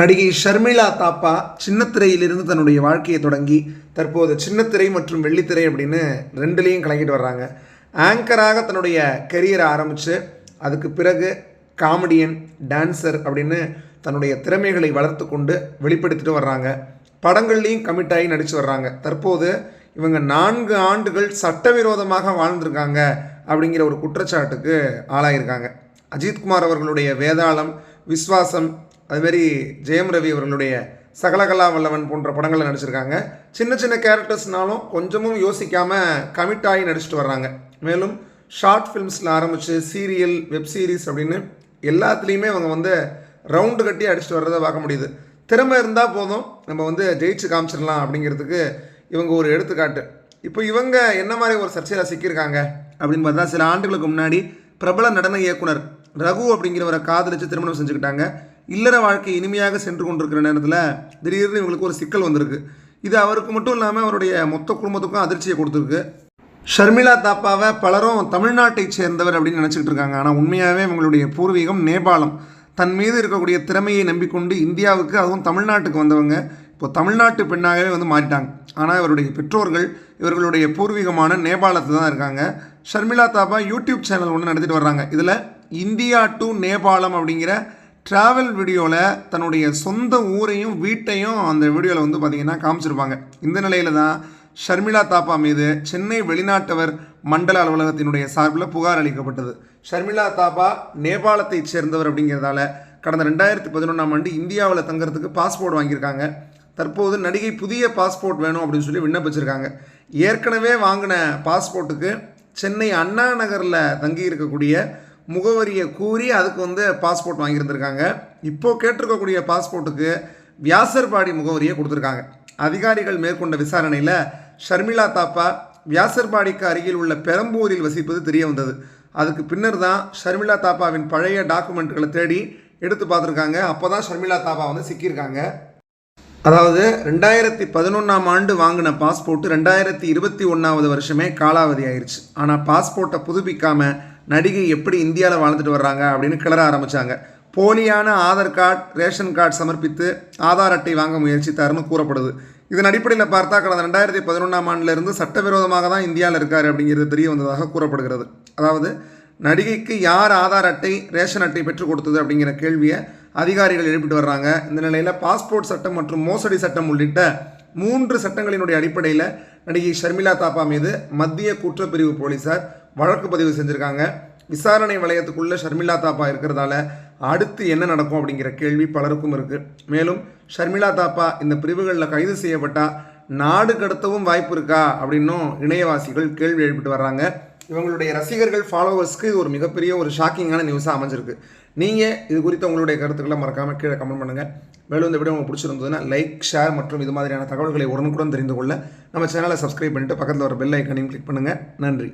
நடிகை ஷர்மிளா தாப்பா சின்னத்திரையிலிருந்து தன்னுடைய வாழ்க்கையை தொடங்கி தற்போது சின்னத்திரை மற்றும் வெள்ளித்திரை அப்படின்னு ரெண்டுலேயும் கலக்கிட்டு வர்றாங்க. ஆங்கராக தன்னுடைய கெரியரை ஆரம்பித்து அதுக்கு பிறகு காமெடியன் டான்சர் அப்படின்னு தன்னுடைய திறமைகளை வளர்த்து கொண்டு வெளிப்படுத்திட்டு வர்றாங்க. படங்கள்லேயும் கமிட் ஆகி நடித்து வர்றாங்க. தற்போது இவங்க நான்கு ஆண்டுகள் சட்டவிரோதமாக வாழ்ந்திருக்காங்க அப்படிங்கிற ஒரு குற்றச்சாட்டுக்கு ஆளாயிருக்காங்க. அஜித்குமார் அவர்களுடைய வேதாளம் விஸ்வாசம் அதுமாரி ஜெயம் ரவி அவர்களுடைய சகலகலா வல்லவன் போன்ற படங்களில் நடிச்சிருக்காங்க. சின்ன சின்ன கேரக்டர்ஸ்னாலும் கொஞ்சமும் யோசிக்காமல் கமிட் ஆகி நடிச்சிட்டு வர்றாங்க. மேலும் ஷார்ட் ஃபிலிம்ஸில் ஆரம்பித்து சீரியல் வெப் சீரிஸ் அப்படின்னு எல்லாத்துலேயுமே அவங்க வந்து ரவுண்டு கட்டி அடிச்சுட்டு வர்றதை பார்க்க முடியுது. திறமை இருந்தால் போதும். நம்ம வந்து ஜெயிச்சு காமிச்சிடலாம் அப்படிங்கிறதுக்கு இவங்க ஒரு எடுத்துக்காட்டு. இப்போ இவங்க என்ன மாதிரி ஒரு சர்ச்சையில் சிக்கியிருக்காங்க? அப்படின்னு பார்த்தா சில ஆண்டுகளுக்கு முன்னாடி பிரபல நடன இயக்குனர் ரகு அப்படிங்கிறவரை காதலிச்சு திருமணம் செஞ்சுக்கிட்டாங்க. இல்லற வாழ்க்கை இனிமையாக சென்று கொண்டிருக்கிற நேரத்தில் திடீர்னு இவங்களுக்கு ஒரு சிக்கல் வந்திருக்கு. இது அவருக்கு மட்டும் இல்லாமல் அவருடைய மொத்த குடும்பத்துக்கும் அதிர்ச்சியை கொடுத்துருக்கு. ஷர்மிளா தாப்பாவை பலரும் தமிழ்நாட்டை சேர்ந்தவர் அப்படின்னு நினச்சிக்கிட்டு இருக்காங்க. ஆனால் உண்மையாகவே இவங்களுடைய பூர்வீகம் நேபாளம். தன் மீது இருக்கக்கூடிய திறமையை நம்பிக்கொண்டு இந்தியாவுக்கு அதுவும் தமிழ்நாட்டுக்கு வந்தவங்க இப்போ தமிழ்நாட்டு பெண்ணாகவே வந்து மாறிட்டாங்க. ஆனால் இவருடைய பெற்றோர்கள் இவர்களுடைய பூர்வீகமான நேபாளத்தில் தான் இருக்காங்க. ஷர்மிளா தாப்பா யூடியூப் சேனல் ஒன்று நடத்திட்டு வர்றாங்க. இதில் இந்தியா டு நேபாளம் அப்படிங்கிற ட்ராவல் வீடியோவில் தன்னுடைய சொந்த ஊரையும் வீட்டையும் அந்த வீடியோவில் வந்து பார்த்திங்கன்னா காமிச்சிருப்பாங்க. இந்த நிலையில் தான் ஷர்மிளா தாப்பா மீது சென்னை வெளிநாட்டவர் மண்டல அலுவலகத்தினுடைய சார்பில் புகார் அளிக்கப்பட்டது. ஷர்மிளா தாப்பா நேபாளத்தைச் சேர்ந்தவர் அப்படிங்கிறதால கடந்த ரெண்டாயிரத்தி பதினொன்றாம் ஆண்டு இந்தியாவில் தங்குறதுக்கு பாஸ்போர்ட் வாங்கியிருக்காங்க. தற்போது நடிகை புதிய பாஸ்போர்ட் வேணும் அப்படின்னு சொல்லி விண்ணப்பிச்சிருக்காங்க. ஏற்கனவே வாங்கின பாஸ்போர்ட்டுக்கு சென்னை அண்ணா நகரில் தங்கி இருக்கக்கூடிய முகவரியை கூறி அதுக்கு வந்து பாஸ்போர்ட் வாங்கியிருந்திருக்காங்க. இப்போது கேட்டிருக்கக்கூடிய பாஸ்போர்ட்டுக்கு வியாசர்பாடி முகவரியை கொடுத்துருக்காங்க. அதிகாரிகள் மேற்கொண்ட விசாரணையில் ஷர்மிளா தாப்பா வியாசர்பாடிக்கு அருகில் உள்ள பெரம்பூரில் வசிப்பது தெரிய வந்தது. அதுக்கு பின்னர் தான் ஷர்மிளா தாப்பாவின் பழைய டாக்குமெண்ட்டுகளை தேடி எடுத்து பார்த்துருக்காங்க. அப்போ தான் ஷர்மிளா தாப்பா வந்து சிக்கியிருக்காங்க. அதாவது ரெண்டாயிரத்தி பதினொன்றாம் ஆண்டு வாங்கின பாஸ்போர்ட்டு ரெண்டாயிரத்தி இருபத்தி ஒன்றாவது வருஷமே காலாவதி ஆயிடுச்சு ஆனால் பாஸ்போர்ட்டை புதுப்பிக்காமல் நடிகை எப்படி இந்தியாவில் வாழ்ந்துட்டு வர்றாங்க அப்படின்னு கிளற ஆரம்பித்தாங்க போலியான ஆதார் கார்டு ரேஷன் கார்டு சமர்ப்பித்து ஆதார் அட்டை வாங்க முயற்சித்தாருன்னு கூறப்படுது. இதன் அடிப்படையில் பார்த்தா கடந்த ரெண்டாயிரத்தி பதினொன்றாம் ஆண்டிலிருந்து சட்டவிரோதமாக தான் இந்தியாவில் இருக்கார் அப்படிங்கிறது தெரிய வந்ததாக கூறப்படுகிறது. அதாவது நடிகைக்கு யார் ஆதார் அட்டை ரேஷன் அட்டை பெற்றுக் கொடுத்தது அப்படிங்கிற கேள்வியை அதிகாரிகள் எழுப்பிட்டு வர்றாங்க. இந்த நிலையில் பாஸ்போர்ட் சட்டம் மற்றும் மோசடி சட்டம் உள்ளிட்ட மூன்று சட்டங்களினுடைய அடிப்படையில் நடிகை ஷர்மிளா தாப்பா மீது மத்திய குற்றப்பிரிவு போலீசார் வழக்கு பதிவு செஞ்சுருக்காங்க. விசாரணை வளையத்துக்குள்ளே ஷர்மிளா தாப்பா இருக்கிறதால அடுத்து என்ன நடக்கும் அப்படிங்கிற கேள்வி பலருக்கும் இருக்குது மேலும் ஷர்மிளா தாப்பா இந்த பிரிவுகளில் கைது செய்யப்பட்டால் நாடு கடத்தவும் வாய்ப்பு இருக்கா அப்படின்னும் இணையவாசிகள் கேள்வி எழுப்பிட்டு வர்றாங்க. இவங்களுடைய ரசிகர்கள் ஃபாலோவர்ஸ்க்கு இது ஒரு மிகப்பெரிய ஒரு ஷாக்கிங்கான நியூஸாக அமைஞ்சிருக்கு. நீங்கள் இது குறித்த உங்களுடைய கருத்துக்களை மறக்காமல் கீழே கமெண்ட் பண்ணுங்கள் மேலும் இந்த வீடியோ உங்களுக்கு பிடிச்சிருந்ததுன்னா லைக் ஷேர் மற்றும் இது மாதிரியான தகவல்களை உடனுக்குடன் தெரிந்து கொள்ள நம்ம சேனலை சப்ஸ்கிரைப் பண்ணிவிட்டு பக்கத்தில் வர பெல் ஐக்கனையும் கிளிக் பண்ணுங்கள் நன்றி.